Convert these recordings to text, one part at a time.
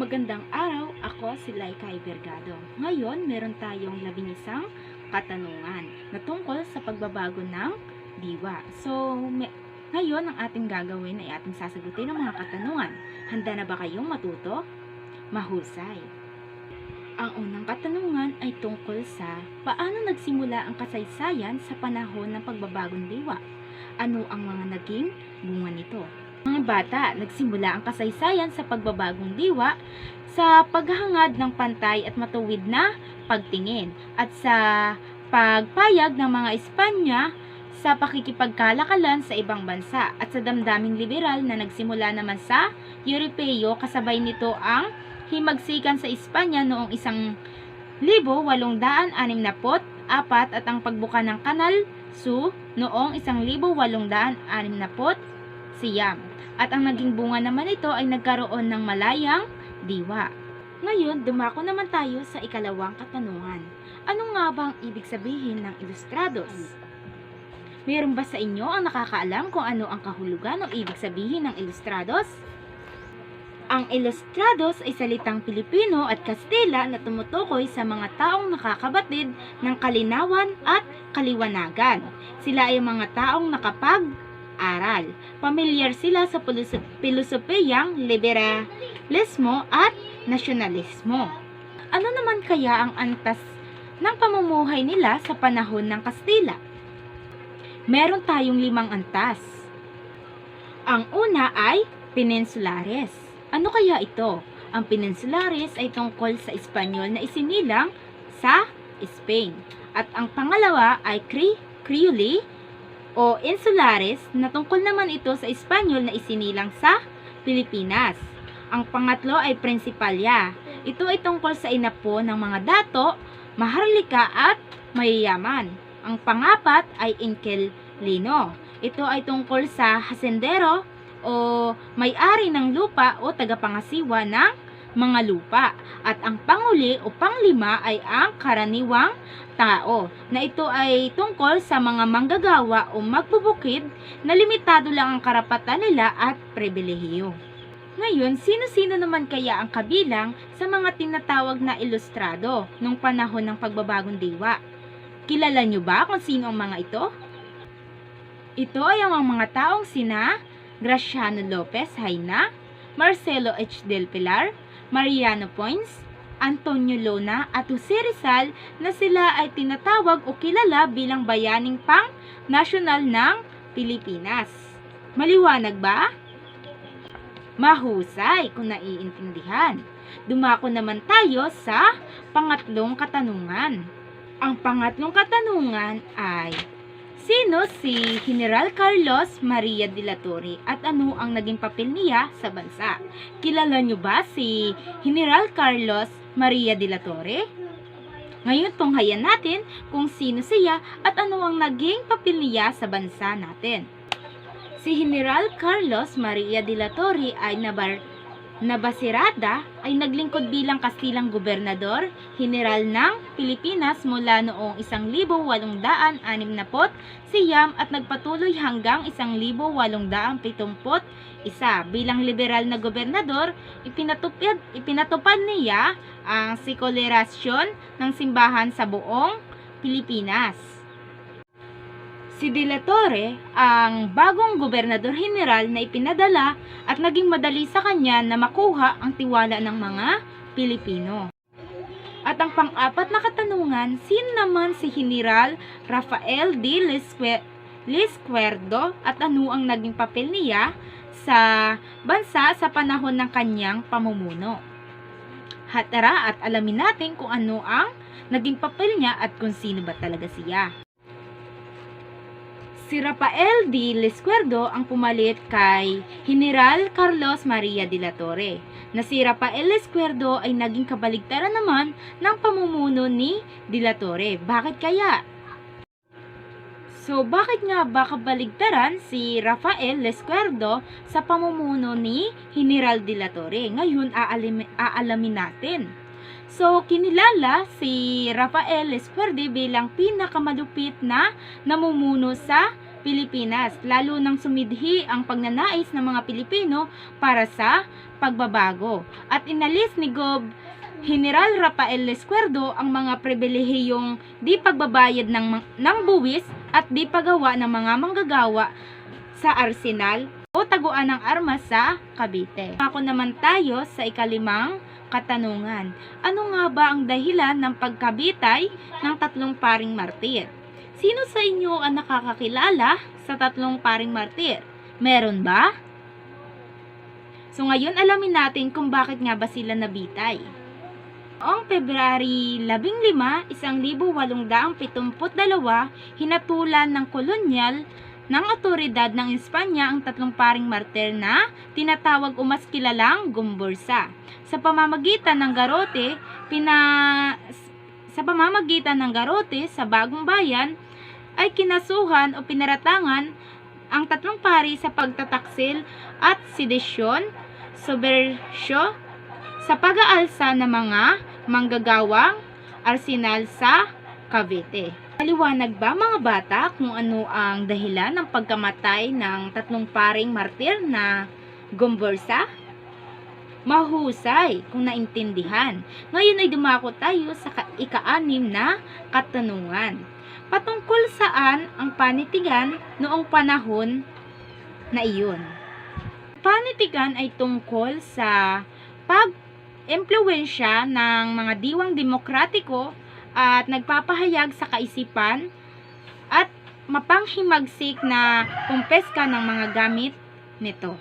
Magandang araw, ako si Laika Ibergado. Ngayon, meron tayong labing isang katanungan na tungkol sa pagbabago ng diwa. So, me- ngayon ang ating gagawin ay ating sasagutin ang mga katanungan. Handa na ba kayong matuto? Mahusay. Ang unang katanungan ay tungkol sa paano nagsimula ang kasaysayan sa panahon ng pagbabagong diwa? Ano ang mga naging bunga nito? Mga bata, nagsimula ang kasaysayan sa pagbabagong diwa sa paghangad ng pantay at matuwid na pagtingin at sa pagpayag ng mga Espanya sa pakikipagkalakalan sa ibang bansa at sa damdaming liberal na nagsimula naman sa Europeo kasabay nito ang himagsikan sa Espanya noong isang 1864 at ang pagbuka ng Kanal Su noong 1864 Siam. At ang naging bunga naman nito ay nagkaroon ng malayang diwa. Ngayon, dumako naman tayo sa ikalawang katanungan. Ano nga ba ang ibig sabihin ng ilustrados? Meron ba sa inyo ang nakakaalam kung ano ang kahulugan o ibig sabihin ng ilustrados? Ang ilustrados ay salitang Pilipino at Kastila na tumutukoy sa mga taong nakakabatid ng kalinawan at kaliwanagan. Sila ay mga taong nakapag nakapag-aral. Pamilyar sila sa pilos- pilosopiyang liberalismo at nasyonalismo. Ano naman kaya ang antas ng pamumuhay nila sa panahon ng Kastila? Meron tayong limang antas. Ang una ay Peninsulares. Ano kaya ito? Ang Peninsulares ay tungkol sa Espanyol na isinilang sa Spain. At ang pangalawa ay Cri Crioli o Insulares na tungkol naman ito sa Espanyol na isinilang sa Pilipinas. Ang pangatlo ay Principalia. Ito ay tungkol sa inapo ng mga dato, maharlika at mayayaman. Ang pangapat ay Inquilino. Ito ay tungkol sa hasendero o may-ari ng lupa o tagapangasiwa ng mga lupa. At ang panguli o panglima ay ang karaniwang tao na ito ay tungkol sa mga manggagawa o magbubukid na limitado lang ang karapatan nila at pribilehiyo. Ngayon, sino-sino naman kaya ang kabilang sa mga tinatawag na ilustrado nung panahon ng pagbabagong diwa? Kilala nyo ba kung sino ang mga ito? Ito ay ang mga taong sina Graciano Lopez Haina, Marcelo H. Del Pilar, Mariano Poins, Antonio Lona at Jose Rizal na sila ay tinatawag o kilala bilang bayaning pang nasyonal ng Pilipinas. Maliwanag ba? Mahusay kung naiintindihan. Dumako naman tayo sa pangatlong katanungan. Ang pangatlong katanungan ay Sino si General Carlos Maria de la Torre at ano ang naging papel niya sa bansa? Kilala niyo ba si General Carlos Maria de la Torre? Ngayon tunghayan natin kung sino siya at ano ang naging papel niya sa bansa natin. Si General Carlos Maria de la Torre ay nabar Nabasirada ay naglingkod bilang Kastilang Gobernador, General ng Pilipinas mula noong 1860 siyam at nagpatuloy hanggang 1871 bilang liberal na gobernador, ipinatupad, ipinatupad niya ang sekulerasyon ng simbahan sa buong Pilipinas. Si De La Torre ang bagong gobernador general na ipinadala at naging madali sa kanya na makuha ang tiwala ng mga Pilipino. At ang pang-apat na katanungan, sino naman si General Rafael Lisque- Liscuerdo at ano ang naging papel niya sa bansa sa panahon ng kanyang pamumuno? Hatara at alamin natin kung ano ang naging papel niya at kung sino ba talaga siya. Si Rafael de Liscuerdo ang pumalit kay General Carlos Maria de la Torre na si Rafael Liscuerdo ay naging kabaligtaran naman ng pamumuno ni de la Torre. Bakit kaya? So, bakit nga ba kabaligtaran si Rafael Liscuerdo sa pamumuno ni General de la Torre? Ngayon, aalamin natin. So, kinilala si Rafael Esquerde bilang pinakamalupit na namumuno sa Pilipinas, lalo nang sumidhi ang pagnanais ng mga Pilipino para sa pagbabago. At inalis ni Gob General Rafael Escuerdo ang mga pribilehiyong di pagbabayad ng, ng buwis at di paggawa ng mga manggagawa sa arsenal o taguan ng armas sa Cavite. Ako naman tayo sa ikalimang katanungan. Ano nga ba ang dahilan ng pagkabitay ng tatlong paring martir? Sino sa inyo ang nakakakilala sa tatlong paring martir? Meron ba? So ngayon alamin natin kung bakit nga ba sila nabitay. Noong February 15, 1872, hinatulan ng kolonyal ng otoridad ng Espanya ang tatlong paring martir na tinatawag o mas kilalang gumbursa. Sa pamamagitan ng garote, pina sa pamamagitan ng garote sa bagong bayan ay kinasuhan o pinaratangan ang tatlong pari sa pagtataksil at sedisyon, sobersyo, sa pag-aalsa ng mga manggagawang arsenal sa Cavite. Maliwanag ba mga bata kung ano ang dahilan ng pagkamatay ng tatlong paring martir na Gombursa? Mahusay kung naintindihan. Ngayon ay dumako tayo sa ka- ika-anim na katanungan. Patungkol saan ang panitigan noong panahon na iyon? Panitigan ay tungkol sa pag-impluensya ng mga diwang demokratiko at nagpapahayag sa kaisipan at mapanghimagsik na kumpeska ng mga gamit nito.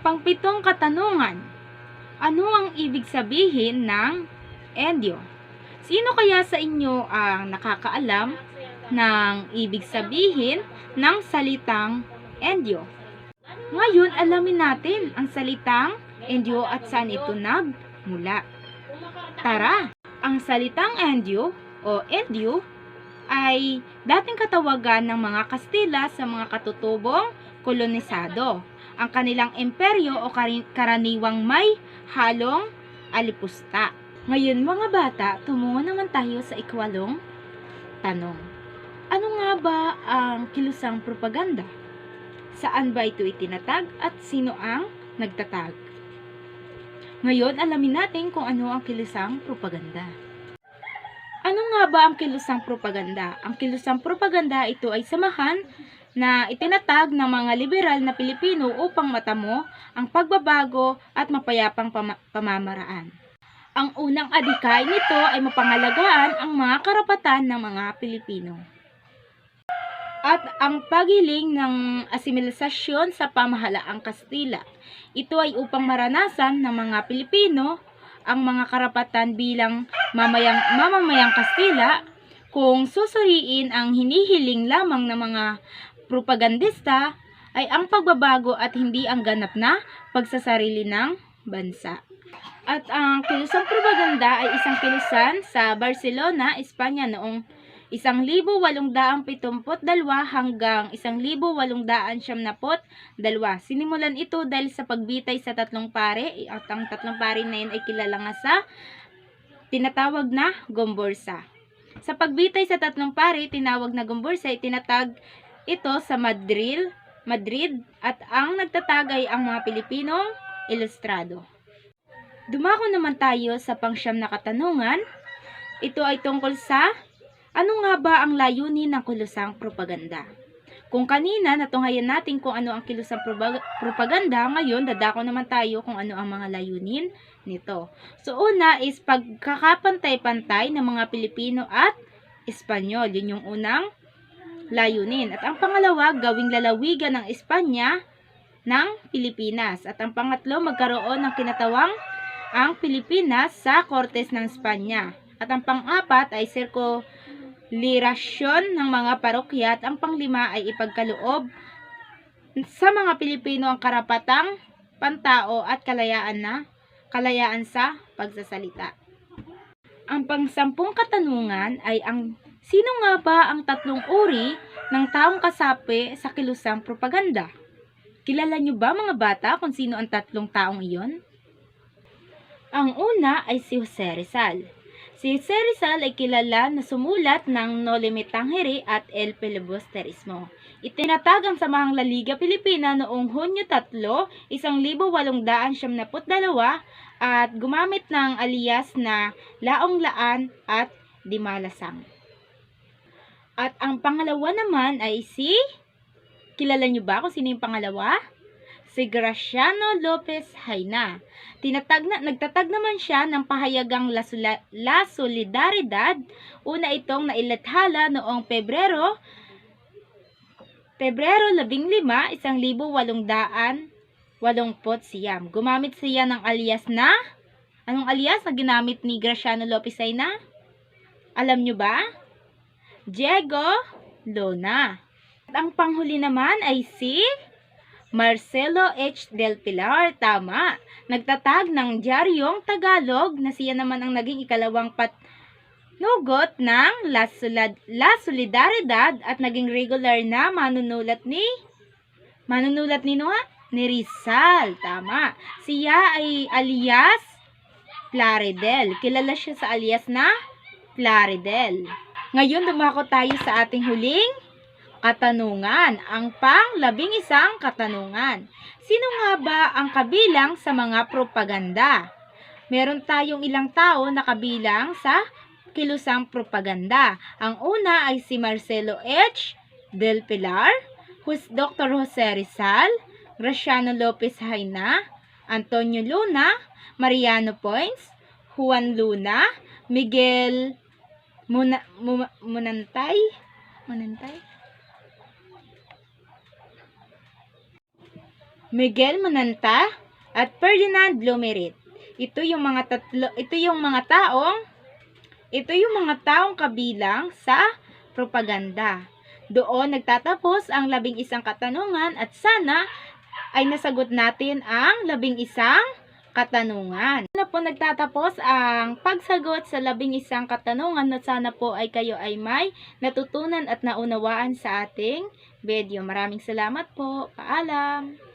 Pangpitong katanungan, ano ang ibig sabihin ng endyo? Sino kaya sa inyo ang nakakaalam ng ibig sabihin ng salitang endyo? Ngayon, alamin natin ang salitang endyo at saan ito nagmula. Tara! Ang salitang Endio o Endio ay dating katawagan ng mga Kastila sa mga katutubong kolonisado. Ang kanilang imperyo o karaniwang may halong alipusta. Ngayon mga bata, tumungo naman tayo sa ikwalong tanong. Ano nga ba ang kilusang propaganda? Saan ba ito itinatag at sino ang nagtatag? Ngayon, alamin natin kung ano ang kilusang propaganda. Ano nga ba ang kilusang propaganda? Ang kilusang propaganda ito ay samahan na itinatag ng mga liberal na Pilipino upang matamo ang pagbabago at mapayapang pama- pamamaraan. Ang unang adhikay nito ay mapangalagaan ang mga karapatan ng mga Pilipino. At ang pagiling ng asimilasyon sa pamahalaang Kastila. Ito ay upang maranasan ng mga Pilipino ang mga karapatan bilang mamayang, mamamayang Kastila kung susuriin ang hinihiling lamang ng mga propagandista ay ang pagbabago at hindi ang ganap na pagsasarili ng bansa. At ang kilusang propaganda ay isang kilusan sa Barcelona, Espanya noong 1872 hanggang 1872. Sinimulan ito dahil sa pagbitay sa tatlong pare at ang tatlong pare na yun ay kilala nga sa tinatawag na Gomborsa. Sa pagbitay sa tatlong pare, tinawag na Gomborsa, itinatag ito sa Madrid, Madrid at ang nagtatagay ang mga Pilipinong ilustrado. Dumako naman tayo sa pangsyam na katanungan. Ito ay tungkol sa ano nga ba ang layunin ng kilusang propaganda? Kung kanina natunghayan natin kung ano ang kilusang propaganda, ngayon dadako naman tayo kung ano ang mga layunin nito. So una is pagkakapantay-pantay ng mga Pilipino at Espanyol. Yun yung unang layunin. At ang pangalawa, gawing lalawigan ng Espanya ng Pilipinas. At ang pangatlo, magkaroon ng kinatawang ang Pilipinas sa Kortes ng Espanya. At ang pang-apat ay sirko lirasyon ng mga parokya at ang panglima ay ipagkaloob sa mga Pilipino ang karapatang pantao at kalayaan na kalayaan sa pagsasalita. Ang pangsampung katanungan ay ang sino nga ba ang tatlong uri ng taong kasapi sa kilusang propaganda? Kilala niyo ba mga bata kung sino ang tatlong taong iyon? Ang una ay si Jose Rizal. Si Jose Rizal ay kilala na sumulat ng No Limit Tangere at El Filibusterismo. Itinatag ang Samahang La Liga Pilipina noong Hunyo 3, 1872 at gumamit ng alias na Laong Laan at Dimalasang. At ang pangalawa naman ay si Kilala niyo ba kung sino yung pangalawa? Si Graciano Lopez Hayna. Tinatag na, nagtatag naman siya ng pahayagang La, Sula- La Solidaridad. Una itong nailathala noong Pebrero Pebrero 15, 1880 siyam. Gumamit siya ng alias na Anong alias na ginamit ni Graciano Lopez Hayna? Alam nyo ba? Diego Luna. At ang panghuli naman ay si Marcelo H. Del Pilar. Tama. Nagtatag ng Diaryong Tagalog na siya naman ang naging ikalawang patnugot ng La, Solid- La Solidaridad at naging regular na manunulat ni manunulat ni Noah? Ni Rizal. Tama. Siya ay alias Plaridel. Kilala siya sa alias na Plaridel. Ngayon, dumako tayo sa ating huling katanungan. Ang pang labing isang katanungan. Sino nga ba ang kabilang sa mga propaganda? Meron tayong ilang tao na kabilang sa kilusang propaganda. Ang una ay si Marcelo H. Del Pilar, Hus Dr. Jose Rizal, Graciano Lopez Hayna, Antonio Luna, Mariano Poins, Juan Luna, Miguel Muna, Mu- Munantay, Munantay, Miguel Munanta at Ferdinand Lumerit. Ito yung mga tatlo, ito yung mga taong ito yung mga taong kabilang sa propaganda. Doon nagtatapos ang labing isang katanungan at sana ay nasagot natin ang labing isang katanungan. Na po nagtatapos ang pagsagot sa labing isang katanungan na sana po ay kayo ay may natutunan at naunawaan sa ating video. Maraming salamat po. Paalam!